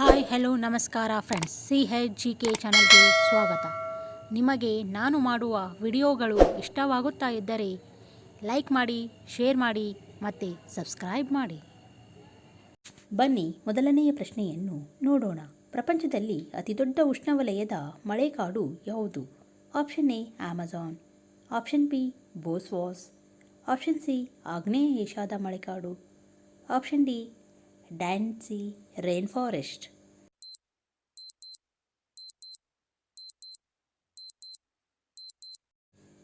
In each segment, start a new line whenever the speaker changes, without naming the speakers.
Hi hello ನಮಸ್ಕಾರ friends C H G K ಚಾನಲ್ಗೆ ಸ್ವಾಗತ. ನಿಮಗೆ ನಾನು ಮಾಡುವ ವಿಡಿಯೋಗಳು ಇಷ್ಟವಾಗುತ್ತಾ ಇದ್ದರೆ ಲೈಕ್ ಮಾಡಿ ಶೇರ್ ಮಾಡಿ ಮತ್ತು ಸಬ್ಸ್ಕ್ರೈಬ್ ಮಾಡಿ. ಬನ್ನಿ ಮೊದಲನೆಯ ಪ್ರಶ್ನೆಯನ್ನು ನೋಡೋಣ. ಪ್ರಪಂಚದಲ್ಲಿ ಅತಿದೊಡ್ಡ ಉಷ್ಣವಲಯದ ಮಳೆಕಾಡು ಯಾವುದು? Option A Amazon option B Bosawas option C, ಆಗ್ನೇಯ ಏಷ್ಯಾದ ಮಳೆಕಾಡು ಆಪ್ಷನ್ ಡಿ ಡ್ಯಾನ್ಸಿ ರೇನ್ ಫಾರೆಸ್ಟ್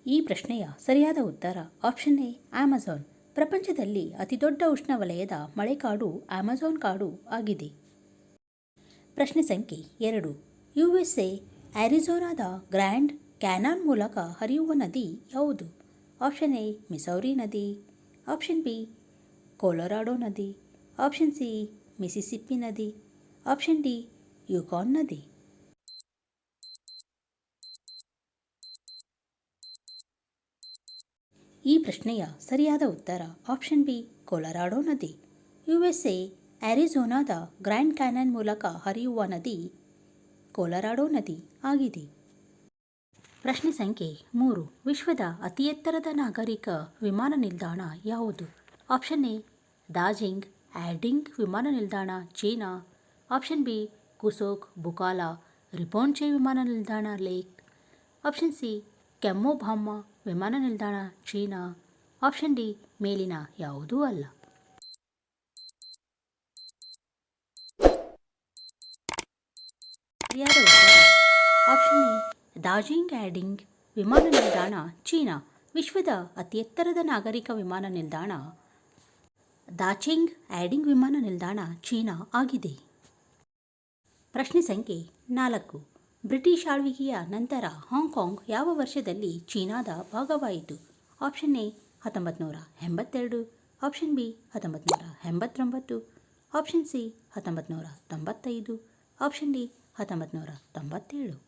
ಈ ಪ್ರಶ್ನೆಯ ಸರಿಯಾದ ಉತ್ತರ ಆಪ್ಷನ್ ಎ ಅಮೆಜಾನ್ ಪ್ರಪಂಚದಲ್ಲಿ ಅತಿದೊಡ್ಡ ಉಷ್ಣವಲಯದ ಮಳೆಕಾಡು ಆಮೆಜಾನ್ ಕಾಡು ಆಗಿದೆ. ಪ್ರಶ್ನೆ ಸಂಖ್ಯೆ ಎರಡು. U S A Grand Canyon ಮೂಲಕ ಹರಿಯುವ ನದಿ ಯಾವುದು? ಆಪ್ಷನ್ ಎ ಮಿಸೌರಿ ನದಿ. ಆಪ್ಷನ್ ಬಿ ಕೊಲೊರಾಡೋ ನದಿ. ಆಪ್ಷನ್ ಸಿ ಮಿಸಿಸಿಪ್ಪಿ ನದಿ ಆಪ್ಷನ್ ಡಿ ಯುಕಾನ್ ನದಿ ಈ ಪ್ರಶ್ನೆಯ ಸರಿಯಾದ ಉತ್ತರ ಆಪ್ಷನ್ ಬಿ ಕೊಲರಾಡೋ ನದಿ ಯು ಎಸ್ ಎ ಆರಿಜೋನಾದ ಗ್ರ್ಯಾಂಡ್ ಕ್ಯಾನನ್ ಮೂಲಕ ಹರಿಯುವ ನದಿ ಕೊಲರಾಡೋ ನದಿ ಆಗಿದೆ. ಪ್ರಶ್ನೆ ಸಂಖ್ಯೆ ಮೂರು, ವಿಶ್ವದ ಅತಿ ಎತ್ತರದ ನಾಗರಿಕ ವಿಮಾನ ನಿಲ್ದಾಣ ಯಾವುದು? ಆಪ್ಷನ್ ಎ ದಾಜಿಂಗ್ ಆ್ಯಡಿಂಗ್ ವಿಮಾನ ನಿಲ್ದಾಣ, China. Option B, Kushok, Bakula. ರಿಪೋನ್ಚೆ ವಿಮಾನ ನಿಲ್ದಾಣ, ಲೇಕ್. ಆಪ್ಷನ್ ಸಿ ಕೆಮ್ಮೊಬಾಮ್ಮ ವಿಮಾನ ನಿಲ್ದಾಣ, ಚೀನಾ. ಆಪ್ಷನ್ ಡಿ, ಮೇಲಿನ ಯಾವುದೂ ಅಲ್ಲ. ಆಪ್ಷನ್ ಎ ದಾಜಿಂಗ್ ಆ್ಯಡಿಂಗ್ ವಿಮಾನ ನಿಲ್ದಾಣ, ಚೀನಾ. ವಿಶ್ವದ ಅತಿ ಎತ್ತರದ ನಾಗರಿಕ ವಿಮಾನ ನಿಲ್ದಾಣ. ದಾಚಿಂಗ್ ಆ್ಯಡಿಂಗ್ ವಿಮಾನ ನಿಲ್ದಾಣ ಚೀನಾ ಆಗಿದೆ. ಪ್ರಶ್ನೆ ಸಂಖ್ಯೆ ನಾಲ್ಕು. ಬ್ರಿಟಿಷ್ ಆಳ್ವಿಕೆಯ ನಂತರ ಹಾಂಗ್ಕಾಂಗ್ ಯಾವ ವರ್ಷದಲ್ಲಿ ಚೀನಾದ ಭಾಗವಾಯಿತು? ಆಪ್ಷನ್ ಎ ಹತ್ತೊಂಬತ್ತು ನೂರ ಎಂಬತ್ತೆರಡು, ಆಪ್ಷನ್ ಬಿ ಹತ್ತೊಂಬತ್ತು ನೂರ ಎಂಬತ್ತೊಂಬತ್ತು, ಆಪ್ಷನ್ ಸಿ ಹತ್ತೊಂಬತ್ತು ನೂರ ತೊಂಬತ್ತೈದು, ಆಪ್ಷನ್ ಡಿ ಹತ್ತೊಂಬತ್ತು ನೂರ ತೊಂಬತ್ತೇಳು.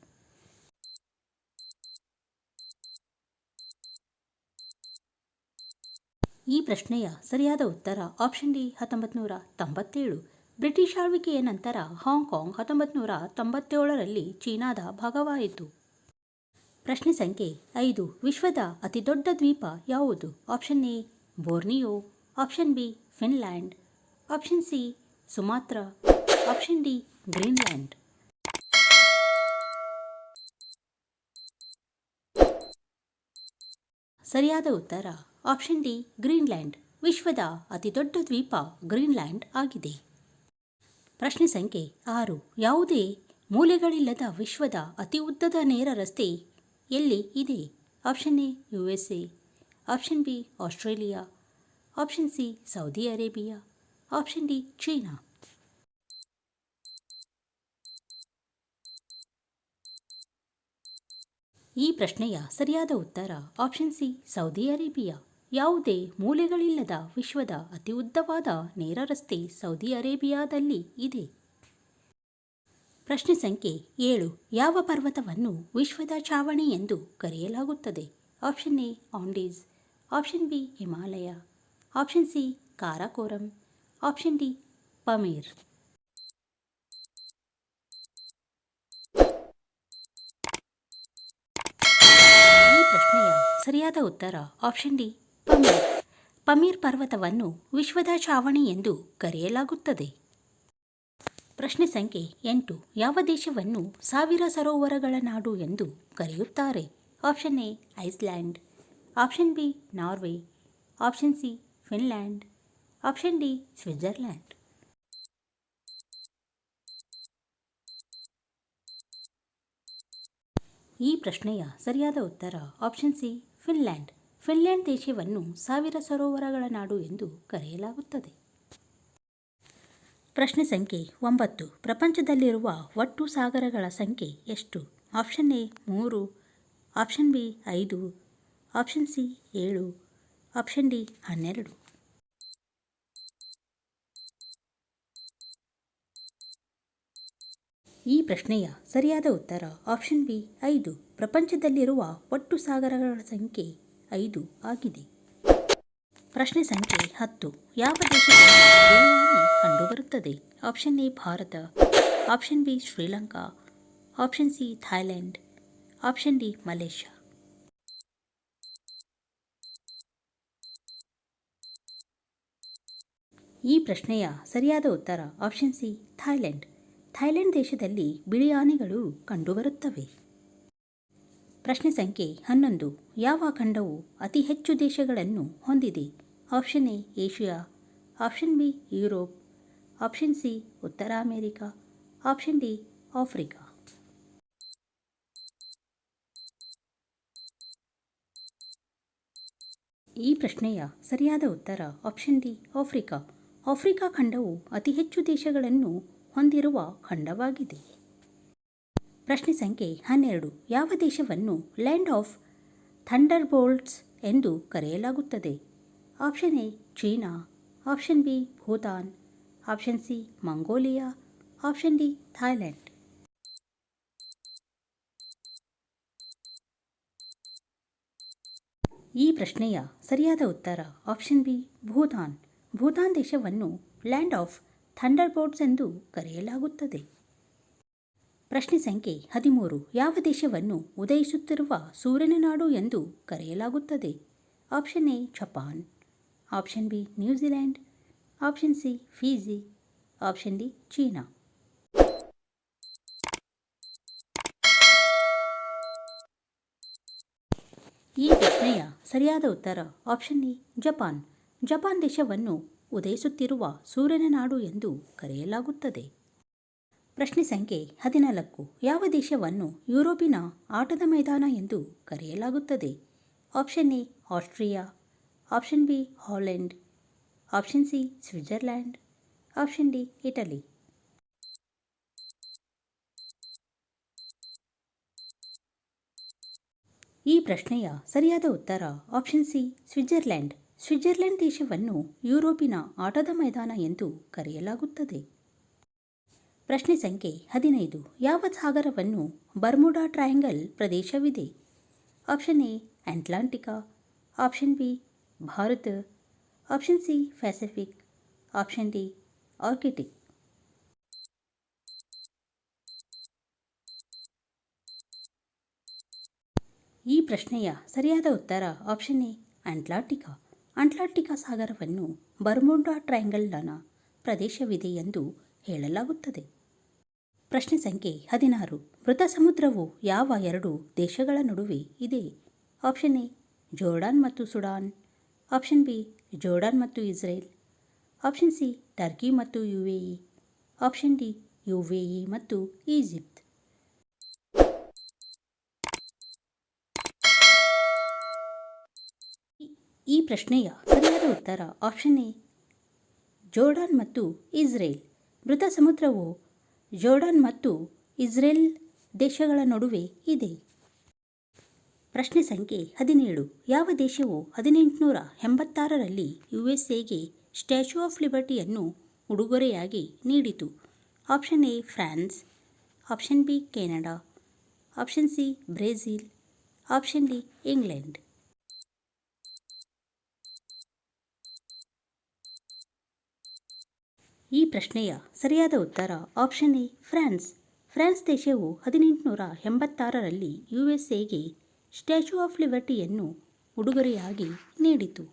ಈ ಪ್ರಶ್ನೆಯ ಸರಿಯಾದ ಉತ್ತರ ಆಪ್ಷನ್ ಡಿ ಹತ್ತೊಂಬತ್ತು ನೂರ ತೊಂಬತ್ತೇಳು. ಬ್ರಿಟಿಷ್ ಆಳ್ವಿಕೆಯ ನಂತರ ಹಾಂಗ್ಕಾಂಗ್ ಹತ್ತೊಂಬತ್ತು ನೂರ ತೊಂಬತ್ತೇಳರಲ್ಲಿ ಚೀನಾದ ಭಾಗವಾಯಿತು. ಪ್ರಶ್ನೆ ಸಂಖ್ಯೆ ಐದು. ವಿಶ್ವದ ಅತಿದೊಡ್ಡ ದ್ವೀಪ ಯಾವುದು? Option A, Borneo. Option B, Finland. Option C, Sumatra. Option D, Greenland. ಸರಿಯಾದ ಉತ್ತರ ಆಪ್ಷನ್ ಡಿ ಗ್ರೀನ್ಲ್ಯಾಂಡ್ ವಿಶ್ವದ ಅತಿದೊಡ್ಡ ದ್ವೀಪ ಗ್ರೀನ್ಲ್ಯಾಂಡ್ ಆಗಿದೆ. ಪ್ರಶ್ನೆ ಸಂಖ್ಯೆ ಆರು. ಯಾವುದೇ ಮೂಲೆಗಳಿಲ್ಲದ ವಿಶ್ವದ ಅತಿ ಉದ್ದದ ನೇರ ರಸ್ತೆ ಎಲ್ಲಿ ಇದೆ? Option A U S A option B Australia option C Saudi Arabia option D China ಈ ಪ್ರಶ್ನೆಯ ಸರಿಯಾದ ಉತ್ತರ ಆಪ್ಷನ್ ಸಿ ಸೌದಿ ಅರೇಬಿಯಾ. ಯಾವುದೇ ಮೂಲೆಗಳಿಲ್ಲದ ವಿಶ್ವದ ಅತಿ ಉದ್ದವಾದ ನೇರ ರಸ್ತೆ ಸೌದಿ ಅರೇಬಿಯಾದಲ್ಲಿ ಇದೆ. ಪ್ರಶ್ನೆ ಸಂಖ್ಯೆ ಏಳು, ಯಾವ ಪರ್ವತವನ್ನು ವಿಶ್ವದ ಛಾವಣಿ ಎಂದು ಕರೆಯಲಾಗುತ್ತದೆ? Option A Andes option B Himalaya option C Karakoram option D Pamir ಈ ಪ್ರಶ್ನೆಯ ಸರಿಯಾದ ಉತ್ತರ ಆಪ್ಷನ್ ಡಿ, ಪಮೀರ್. ಪಮೀರ್ ಪರ್ವತವನ್ನು ವಿಶ್ವದ ಚಾವಣಿ ಎಂದು ಕರೆಯಲಾಗುತ್ತದೆ. ಪ್ರಶ್ನೆ ಸಂಖ್ಯೆ ಎಂಟು, ಯಾವ ದೇಶವನ್ನು ಸಾವಿರ ಸರೋವರಗಳ ನಾಡು ಎಂದು ಕರೆಯುತ್ತಾರೆ? Option A, Iceland. Option B, Norway. Option C, Finland. Option D, Switzerland. ಈ ಪ್ರಶ್ನೆಯ ಸರಿಯಾದ ಉತ್ತರ ಆಪ್ಷನ್ ಸಿ ಫಿನ್ಲ್ಯಾಂಡ್ ಫಿನ್ಲ್ಯಾಂಡ್ ದೇಶವನ್ನು ಸಾವಿರ ಸರೋವರಗಳ ನಾಡು ಎಂದು ಕರೆಯಲಾಗುತ್ತದೆ. ಪ್ರಶ್ನೆ ಸಂಖ್ಯೆ ಒಂಬತ್ತು. ಪ್ರಪಂಚದಲ್ಲಿರುವ ಒಟ್ಟು ಸಾಗರಗಳ ಸಂಖ್ಯೆ ಎಷ್ಟು? ಆಪ್ಷನ್ ಎ ಮೂರು. ಆಪ್ಷನ್ ಬಿ ಐದು. ಆಪ್ಷನ್ ಸಿ ಏಳು. ಆಪ್ಷನ್ ಡಿ ಹನ್ನೆರಡು. ಈ ಪ್ರಶ್ನೆಯ ಸರಿಯಾದ ಉತ್ತರ ಆಪ್ಷನ್ ಬಿ ಐದು. ಪ್ರಪಂಚದಲ್ಲಿರುವ ಒಟ್ಟು ಸಾಗರಗಳ ಸಂಖ್ಯೆ ಐದು ಆಗಿದೆ. ಪ್ರಶ್ನೆ ಸಂಖ್ಯೆ ಹತ್ತು. ಯಾವ ದೇಶದಲ್ಲಿ ಕಂಡುಬರುತ್ತದೆ? Option A Bharat. Option B Sri Lanka. Option C Thailand. Option D Malaysia. ಈ ಪ್ರಶ್ನೆಯ ಸರಿಯಾದ ಉತ್ತರ ಆಪ್ಷನ್ ಸಿ ಥೈಲ್ಯಾಂಡ್ ಥೈಲ್ಯಾಂಡ್ ದೇಶದಲ್ಲಿ ಬಿಳಿ ಆನೆಗಳು ಕಂಡುಬರುತ್ತವೆ. ಪ್ರಶ್ನೆ ಸಂಖ್ಯೆ ಹನ್ನೊಂದು. ಯಾವ ಖಂಡವು ಅತಿ ಹೆಚ್ಚು ದೇಶಗಳನ್ನು ಹೊಂದಿದೆ? Option A, Asia. Option B, Europe. Option C, ಉತ್ತರ ಅಮೆರಿಕಾ. Option D, Africa. ಈ ಪ್ರಶ್ನೆಯ ಸರಿಯಾದ ಉತ್ತರ ಆಪ್ಷನ್ ಡಿ, ಆಫ್ರಿಕಾ. ಆಫ್ರಿಕಾ ಖಂಡವು ಅತಿ ಹೆಚ್ಚು ದೇಶಗಳನ್ನು ಹೊಂದಿರುವ ಖಂಡವಾಗಿದೆ. ಪ್ರಶ್ನೆ ಸಂಖ್ಯೆ ಹನ್ನೆರಡು. ಯಾವ ದೇಶವನ್ನು ಲ್ಯಾಂಡ್ ಆಫ್ ಥಂಡರ್ ಬೋಲ್ಟ್ಸ್ ಎಂದು ಕರೆಯಲಾಗುತ್ತದೆ? Option A, China. Option B, Bhutan. Option C, Mongolia. Option D, Thailand. ಈ ಪ್ರಶ್ನೆಯ ಸರಿಯಾದ ಉತ್ತರ ಆಪ್ಷನ್ ಬಿ, ಭೂತಾನ್. ಭೂತಾನ್ ದೇಶವನ್ನು ಲ್ಯಾಂಡ್ ಆಫ್ ಥಂಡರ್ ಬೋರ್ಡ್ಸ್ ಎಂದು ಕರೆಯಲಾಗುತ್ತದೆ. ಪ್ರಶ್ನೆ ಸಂಖ್ಯೆ ಹದಿಮೂರು. ಯಾವ ದೇಶವನ್ನು ಉದಯಿಸುತ್ತಿರುವ ಸೂರ್ಯನ ನಾಡು ಎಂದು ಕರೆಯಲಾಗುತ್ತದೆ? Option A, Japan. Option B, New Zealand. Option C, Fiji. Option D, China. ಈ ಪ್ರಶ್ನೆಯ ಸರಿಯಾದ ಉತ್ತರ ಆಪ್ಷನ್ ಎ, ಜಪಾನ್. ಜಪಾನ್ ದೇಶವನ್ನು ಉದಯಿಸುತ್ತಿರುವ ಸೂರ್ಯನ ನಾಡು ಎಂದು ಕರೆಯಲಾಗುತ್ತದೆ. ಪ್ರಶ್ನೆ ಸಂಖ್ಯೆ ಹದಿನಾಲ್ಕು. ಯಾವ ದೇಶವನ್ನು ಯುರೋಪಿನ ಆಟದ ಮೈದಾನ ಎಂದು ಕರೆಯಲಾಗುತ್ತದೆ? Option A, Austria. Option B, Holland. Option C, Switzerland. Option D, Italy. ಈ ಪ್ರಶ್ನೆಯ ಸರಿಯಾದ ಉತ್ತರ ಆಪ್ಷನ್ ಸಿ, ಸ್ವಿಟ್ಜರ್ಲ್ಯಾಂಡ್. ಸ್ವಿಟ್ಜರ್ಲೆಂಡ್ ದೇಶವನ್ನು ಯುರೋಪಿನ ಆಟದ ಮೈದಾನ ಎಂದು ಕರೆಯಲಾಗುತ್ತದೆ. ಪ್ರಶ್ನೆ ಸಂಖ್ಯೆ ಹದಿನೈದು. ಯಾವ ಸಾಗರವನ್ನು ಬರ್ಮುಡಾ ಟ್ರಯಾಂಗಲ್ ಪ್ರದೇಶವಿದೆ? Option A, Atlantica. Option B, Bharat. Option C Pacific option D, Arctic. ಈ ಪ್ರಶ್ನೆಯ ಸರಿಯಾದ ಉತ್ತರ ಆಪ್ಷನ್ ಎ, ಅಟ್ಲಾಂಟಿಕಾ. ಅಟ್ಲಾಂಟಿಕಾ ಸಾಗರವನ್ನು ಬರ್ಮುಡಾ ಟ್ರಯಾಂಗಲ್ನ ಪ್ರದೇಶವಿದೆ ಎಂದು ಹೇಳಲಾಗುತ್ತದೆ. ಪ್ರಶ್ನೆ ಸಂಖ್ಯೆ ಹದಿನಾರು. ಮೃತ ಸಮುದ್ರವು ಯಾವ ಎರಡು ದೇಶಗಳ ನಡುವೆ ಇದೆ? ಆಪ್ಷನ್ ಎ, ಜೋರ್ಡಾನ್ ಮತ್ತು ಸುಡಾನ್. ಆಪ್ಷನ್ ಬಿ, ಜೋರ್ಡಾನ್ ಮತ್ತು ಇಸ್ರೇಲ್. ಆಪ್ಷನ್ ಸಿ, ಟರ್ಕಿ ಮತ್ತು U A E option D U A E ಮತ್ತು ಈಜಿಪ್ಟ್. ಈ ಪ್ರಶ್ನೆಯ ಸರಿಯಾದ ಉತ್ತರ ಆಪ್ಷನ್ ಎ, ಜೋರ್ಡಾನ್ ಮತ್ತು ಇಸ್ರೇಲ್. ಮೃತ ಸಮುದ್ರವು ಜೋರ್ಡಾನ್ ಮತ್ತು ಇಸ್ರೇಲ್ ದೇಶಗಳ ನಡುವೆ ಇದೆ. ಪ್ರಶ್ನೆ ಸಂಖ್ಯೆ ಹದಿನೇಳು. ಯಾವ ದೇಶವು ಹದಿನೆಂಟುನೂರ ಎಂಬತ್ತಾರರಲ್ಲಿ ಯು ಎಸ್ ಎಗೆ ಸ್ಟ್ಯಾಚ್ಯೂ ಆಫ್ ಲಿಬರ್ಟಿಯನ್ನು ಉಡುಗೊರೆಯಾಗಿ ನೀಡಿತು? Option A, France. Option B, Canada. Option C, Brazil. Option D, England. ಈ ಪ್ರಶ್ನೆಯ ಸರಿಯಾದ ಉತ್ತರ ಆಪ್ಷನ್ ಎ ಫ್ರಾನ್ಸ್ ಫ್ರಾನ್ಸ್ ದೇಶವು ಹದಿನೆಂಟುನೂರ ಎಂಬತ್ತಾರರಲ್ಲಿ ಯು ಎಸ್ ಎಗೆ ಸ್ಟ್ಯಾಚ್ಯೂ ಆಫ್ ಲಿಬರ್ಟಿಯನ್ನು ಉಡುಗೊರೆಯಾಗಿ ನೀಡಿತು.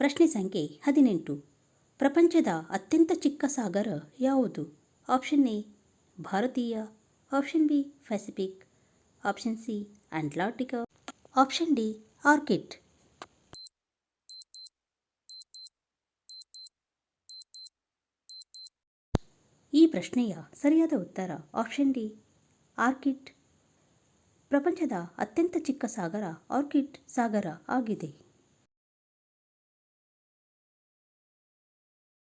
ಪ್ರಶ್ನೆ ಸಂಖ್ಯೆ ಹದಿನೆಂಟು. ಪ್ರಪಂಚದ ಅತ್ಯಂತ ಚಿಕ್ಕ ಸಾಗರ ಯಾವುದು? ಆಪ್ಷನ್ ಎ ಭಾರತೀಯ. Option B Pacific option C ಅಟ್ಲಾಂಟಿಕಾ option D Arctic ಈ ಪ್ರಶ್ನೆಯ ಸರಿಯಾದ ಉತ್ತರ ಆಪ್ಷನ್ ಡಿ ಆರ್ಕಿಡ್. ಪ್ರಪಂಚದ ಅತ್ಯಂತ ಚಿಕ್ಕ ಸಾಗರ ಆರ್ಕಿಡ್ ಸಾಗರ ಆಗಿದೆ.